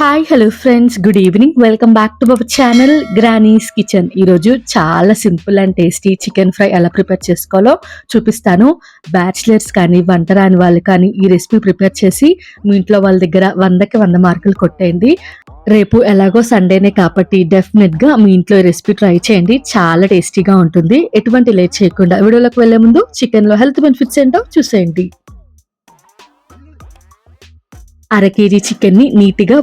Hi hello friends good evening welcome back to our channel granny's kitchen ఈరోజు చాలా simple and tasty chicken fry ఎలా prepare చేసుకోవాలో చూపిస్తాను. Bachelors కానీ వంట రాని వాళ్ళు కానీ ఈ రెసిపీ ప్రిపేర్ చేసి మీ ఇంట్లో వాళ్ళ దగ్గర వందకి వంద మార్కులు కొట్టేయండి. రేపు ఎలాగో సండేనే కాబట్టి డెఫినెట్గా మీ ఇంట్లో ఈ రెసిపీ ట్రై చేయండి. చాలా టేస్టీగా ఉంటుంది. ఎటువంటి లేట్ చేయకుండా వీడియోలోకి వెళ్ళే ముందు చికెన్లో హెల్త్ బెనిఫిట్స్ ఏంటో చూసేయండి. అర కేజీ చికెన్ని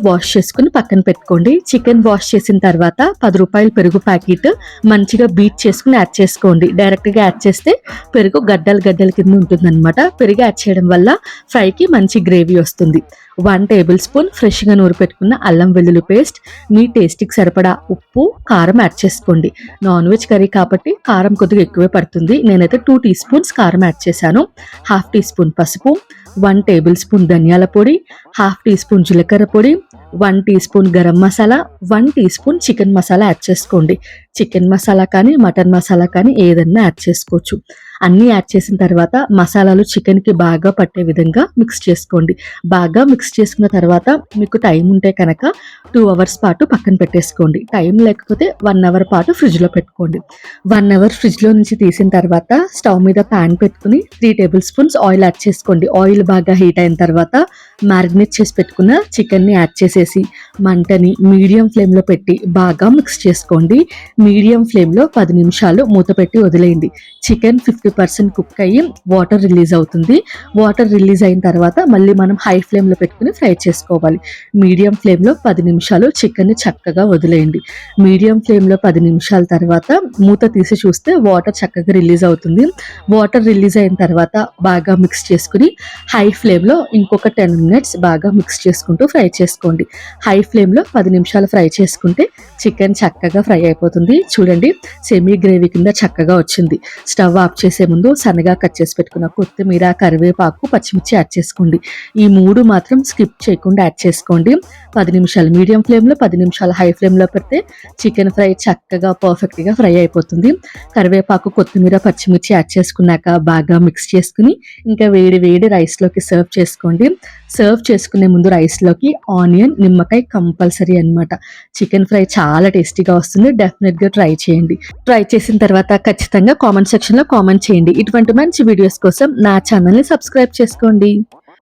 వాష్ చేసుకుని పక్కన పెట్టుకోండి. చికెన్ వాష్ చేసిన తర్వాత పది రూపాయల పెరుగు ప్యాకెట్ మంచిగా బీట్ చేసుకుని యాడ్ చేసుకోండి. డైరెక్ట్గా యాడ్ చేస్తే పెరుగు గడ్డలు గడ్డల కింద ఉంటుంది అనమాట పెరుగు యాడ్ చేయడం వల్ల ఫ్రైకి మంచి గ్రేవీ వస్తుంది. వన్ టేబుల్ స్పూన్ ఫ్రెష్గా నూరు పెట్టుకున్న అల్లం వెల్లుల్లి పేస్ట్. మీ టేస్ట్కి సరిపడా ఉప్పు కారం యాడ్ చేసుకోండి. నాన్ వెజ్ కర్రీ కాబట్టి కారం కొద్దిగా ఎక్కువే పడుతుంది. నేనైతే టూ టీ స్పూన్స్ కారం యాడ్ చేశాను. హాఫ్ టీ స్పూన్ పసుపు వన్ టేబుల్ స్పూన్ ధనియాల పొడి హాఫ్ టీ స్పూన్ జీలకర్ర పొడి one teaspoon garam masala one teaspoon chicken masala add చేసుకోండి. చికెన్ మసాలా కానీ మటన్ మసాలా కానీ ఏదన్నా యాడ్ చేసుకోవచ్చు. అన్నీ యాడ్ చేసిన తర్వాత మసాలాలు చికెన్కి బాగా పట్టే విధంగా మిక్స్ చేసుకోండి. బాగా మిక్స్ చేసుకున్న తర్వాత మీకు టైం ఉంటే కనుక టూ అవర్స్ పాటు పక్కన పెట్టేసుకోండి. టైం లేకపోతే వన్ అవర్ పాటు ఫ్రిడ్జ్లో పెట్టుకోండి. వన్ అవర్ ఫ్రిడ్జ్లో నుంచి తీసిన తర్వాత స్టవ్ మీద ప్యాన్ పెట్టుకుని three tablespoons oil add చేసుకోండి. ఆయిల్ బాగా హీట్ అయిన తర్వాత మ్యారినేట్ చేసి పెట్టుకున్న చికెన్ని యాడ్ చేసేసి మంటని మీడియం ఫ్లేమ్లో పెట్టి బాగా మిక్స్ చేసుకోండి. మీడియం ఫ్లేమ్లో పది నిమిషాలు మూత పెట్టి వదిలేయండి. చికెన్ ఫిఫ్టీ పర్సెంట్ కుక్ అయ్యి వాటర్ రిలీజ్ అవుతుంది. వాటర్ రిలీజ్ అయిన తర్వాత మళ్ళీ మనం హై ఫ్లేమ్లో పెట్టుకుని ఫ్రై చేసుకోవాలి. మీడియం ఫ్లేమ్లో పది నిమిషాలు చికెన్ని చక్కగా వదిలేయండి. మీడియం ఫ్లేమ్లో పది నిమిషాల తర్వాత మూత తీసి చూస్తే వాటర్ చక్కగా రిలీజ్ అవుతుంది. వాటర్ రిలీజ్ అయిన తర్వాత బాగా మిక్స్ చేసుకుని హై ఫ్లేమ్లో ఇంకొక టెన్ మినిట్స్ బాగా మిక్స్ చేసుకుంటూ ఫ్రై చేసుకోండి. హై ఫ్లేమ్లో పది నిమిషాలు ఫ్రై చేసుకుంటే చికెన్ చక్కగా ఫ్రై అయిపోతుంది. చూడండి సెమీ గ్రేవీ కింద చక్కగా వచ్చింది. స్టవ్ ఆఫ్ చేసే ముందు సన్నగా కట్ చేసి పెట్టుకున్న కొత్తిమీర కరివేపాకు పచ్చిమిర్చి యాడ్ చేసుకోండి. ఈ మూడు మాత్రం స్కిప్ చేయకుండా యాడ్ చేసుకోండి. పది నిమిషాలు మీడియం ఫ్లేమ్లో పది నిమిషాలు హై ఫ్లేమ్లో పెడితే చికెన్ ఫ్రై చక్కగా పర్ఫెక్ట్గా ఫ్రై అయిపోతుంది. కరివేపాకు కొత్తిమీర పచ్చిమిర్చి యాడ్ చేసుకున్నాక బాగా మిక్స్ చేసుకుని ఇంకా వేడి వేడి రైస్లోకి సర్వ్ చేసుకోండి. సర్వ్ చేసుకునే ముందు రైస్లోకి ఆనియన్ నిమ్మకాయ కంపల్సరీ అన్నమాట. చికెన్ ఫ్రై చాలా టేస్టీగా వస్తుంది. డెఫినెట్గా ట్రై చేయండి. ట్రై చేసిన తర్వాత ఖచ్చితంగా కామెంట్ సెక్షన్లో కామెంట్ చేయండి. ఇటువంటి మంచి వీడియోస్ కోసం నా ఛానల్ని సబ్స్క్రైబ్ చేసుకోండి.